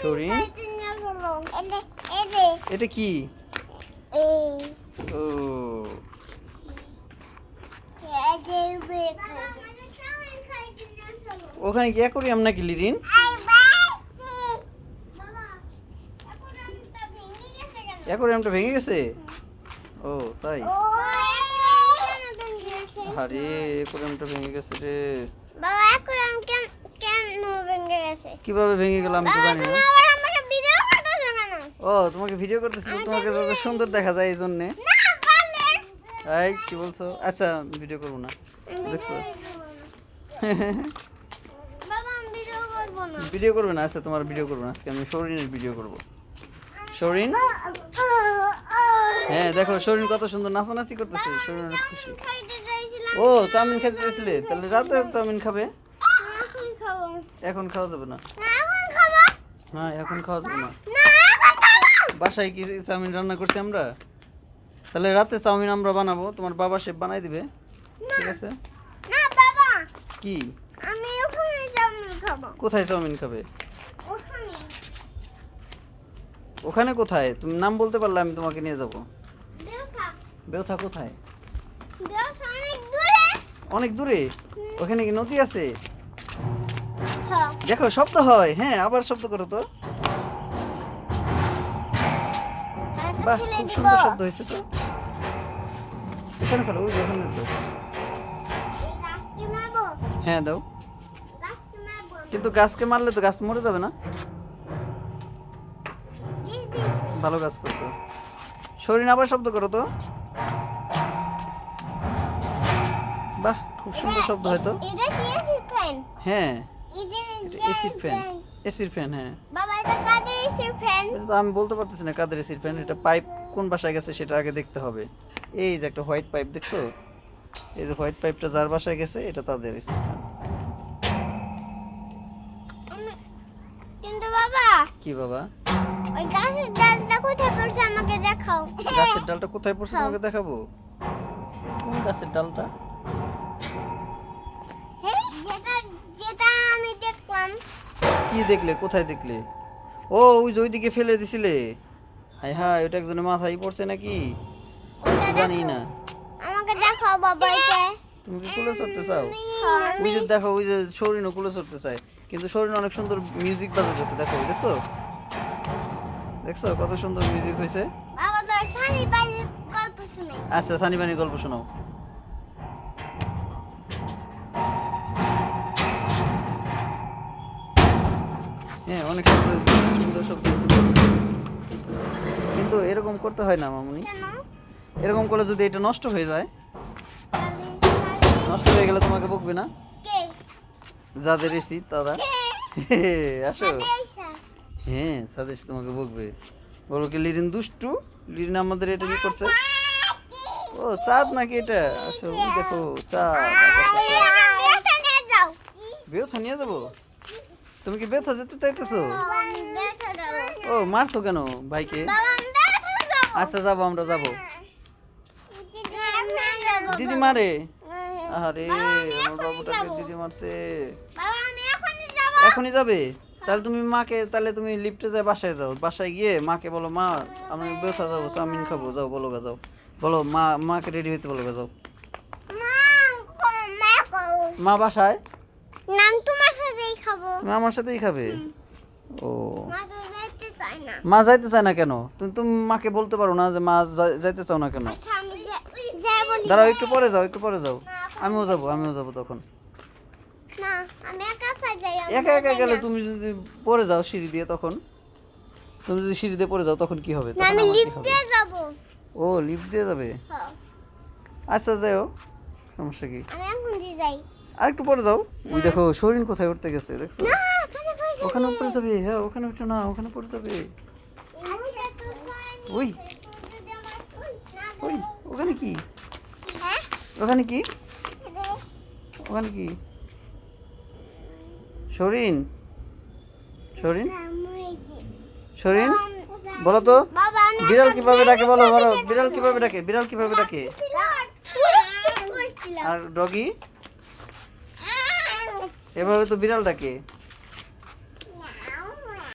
সরিন এটা কি? ওখানে কি অ্যাকোরিয়াম নাকি, লিরিন? অ্যাকোরিয়ামটা ভেঙে গেছে? ও, তাই? আরে অ্যাকোরিয়ামটা ভেঙে গেছে রে। বাবা এখন আমি কেন কেন ভেঙে গেছে কীভাবে ভেঙে গেল আমি তো জানি না। ও তোমাকে ভিডিও করতেছি তোমাকে যত সুন্দর দেখা যায় এই জন্যে এই কি বলছো? আচ্ছা ভিডিও করব না। দেখছ? ভিডিও করব না। ভিডিও করবে না। আচ্ছা তোমার ভিডিও করব না। আজকে আমি সরিনের ভিডিও করব। সরিন হ্যাঁ দেখো সরিন কত সুন্দর নাচানাচি করতেছে। সরিন অনেক খুশি ও চাউমিন খেতে চাইছিলে? তাহলে রাতে চাউমিন খাবে? এখন খাওয়া যাবে না। না এখন খাওয়া যাবে না। বাসায় কি চাউমিন রান্না করছি আমরা? তাহলে রাতে চাউমিন আমরা বানাবো তোমার বাবা শেফ বানাই দিবে। ঠিক আছে? না বাবা। কি? আমি ওখানে চাউমিন খাব। কোথায় চাউমিন খাবে? ওখানে কোথায়? তুমি নাম বলতে পারলে আমি তোমাকে নিয়ে যাব। বেউথা কোথায়? অনেক দূরে। ওখানে কি নদী আছে? দেখো শব্দ হয়। হ্যাঁ আবার শব্দ করো তো। বাহ খুব সুন্দর শব্দ হয়েছে তো। এখানে ফেলো ওই ওখানে মারবো? হ্যাঁ দাও। কিন্তু গাছকে মারলে তো গাছ মরে যাবে না। ভালো কাজ করতো শরীর আবার শব্দ করো তো। বাহ খুব সুন্দর শব্দ হয়তো হ্যাঁ। ফ্যান এসির ফ্যান হ্যাঁ। বাবা এটা কাদের এসিড ফ্যান তো আমি বলতে পারতেছি না কাদের এসির ফ্যান এটা পাইপ কোন বাসায় গেছে সেটা আগে দেখতে হবে। এই যে একটা হোয়াইট পাইপ দেখছ? এই যে হোয়াইট পাইপটা যার বাসায় গেছে এটা তাদের এসির ফ্যান কিন্তু বাবা কি বাবা? ওই গাছের ডালটা কোথায় পড়ছে আমাকে দেখাও। গাছের ডালটা কোথায় পড়ছে তোমাকে দেখাবো? কোন গাছের ডালটা হ্যাঁ, যেটা যেটা আমি দেখলাম। কি দেখলে? কোথায় দেখলে? ও ওই যে ওইদিকে ফেলে দিছিলে। হাই হাই ওটা একজনের মাথায় পড়ছে নাকি? জানি। না। আমাকে দেখাও বাবা এটা। তুমি কি কুলে চড়তে চাও? ওই যে দেখো ওই যে সরিনও কুলে চড়তে চায়। কিন্তু সরিন অনেক সুন্দর মিউজিক বাজাতেছে দেখো দেখছ? দেখছ কত সুন্দর মিউজিক হয়েছে? আচ্ছা সানি বানি গল্প শোনাও। হ্যাঁ অনেক সুন্দর হয়েছে। কিন্তু এরকম করতে হয় না মামুনি এরকম করলে যদি এটা নষ্ট হয়ে যায় নষ্ট হয়ে গেলে তোমাকে বকবে না যাদের এসি তারা আসো হ্যাঁ সাদেশ তোমাকে বকবে বলো কি লিরিন দুষ্টু লিরিন আমাদের এটা কি করছে ও চাঁদ নাকি এটা আচ্ছা ওই দেখো চাঁদ বেউথা নিয়ে যাব তুমি কি বেউথা যেতে চাইতেছো? ও মারছো কেন ভাইকে? আচ্ছা যাব আমরা যাব। দিদি মারে? আরে আমার বাবুটাকে দিদি মারছে। এখনই যাবে? তাহলে তুমি মাকে তাহলে তুমি লিফটে যাই বাসায় যাও। বাসায় গিয়ে মাকে বলো মা আমি বেসা যাব চাউমিন খাব যাও বলো গা যাও। বলো মা মাকে রেডি হইতে বলো গা যাও। মা বাসায়? নাম খাব। তুমি আমার সাথেই খাবে? ও। মা যাইতে চায় না। কেন? তুমি তুমি মাকে বলতে পারো না যে মা যাই- যাইতে চাও না কেন? আচ্ছা দাঁড়াও একটু পরে যাও একটু পরে যাও। আমিও যাব আমিও যাব তখন। একা একা গেলে তুমি যদি পরে যাও সিঁড়ি দিয়ে তখন তুমি যদি সিঁড়ি দিয়ে পরে যাও তখন কি হবে? আমি লিফট দিয়ে যাব। ও লিফট দিয়ে যাবে? হ্যাঁ। আচ্ছা যাও সমস্যা কি? আমি এখন যাই। আর একটু পরে যাও। ওই দেখো শরীর কোথায় উঠতে গেছে দেখছ? ওখানে উপরে যাবে। হ্যাঁ ওখানে উঠে না ওখানে পড়ে যাবে। ওই। ওই, ওখানে কি? হ্যাঁ? ওখানে কি? ওখানে কি? শরীন? শরীন? শরীন? বলো তো বিড়াল কীভাবে ডাকে? বলো বলো বিড়াল। কীভাবে ডাকে? বিড়াল কীভাবে ডাকে? আর ডগি? এভাবে তো বিড়াল ডাকে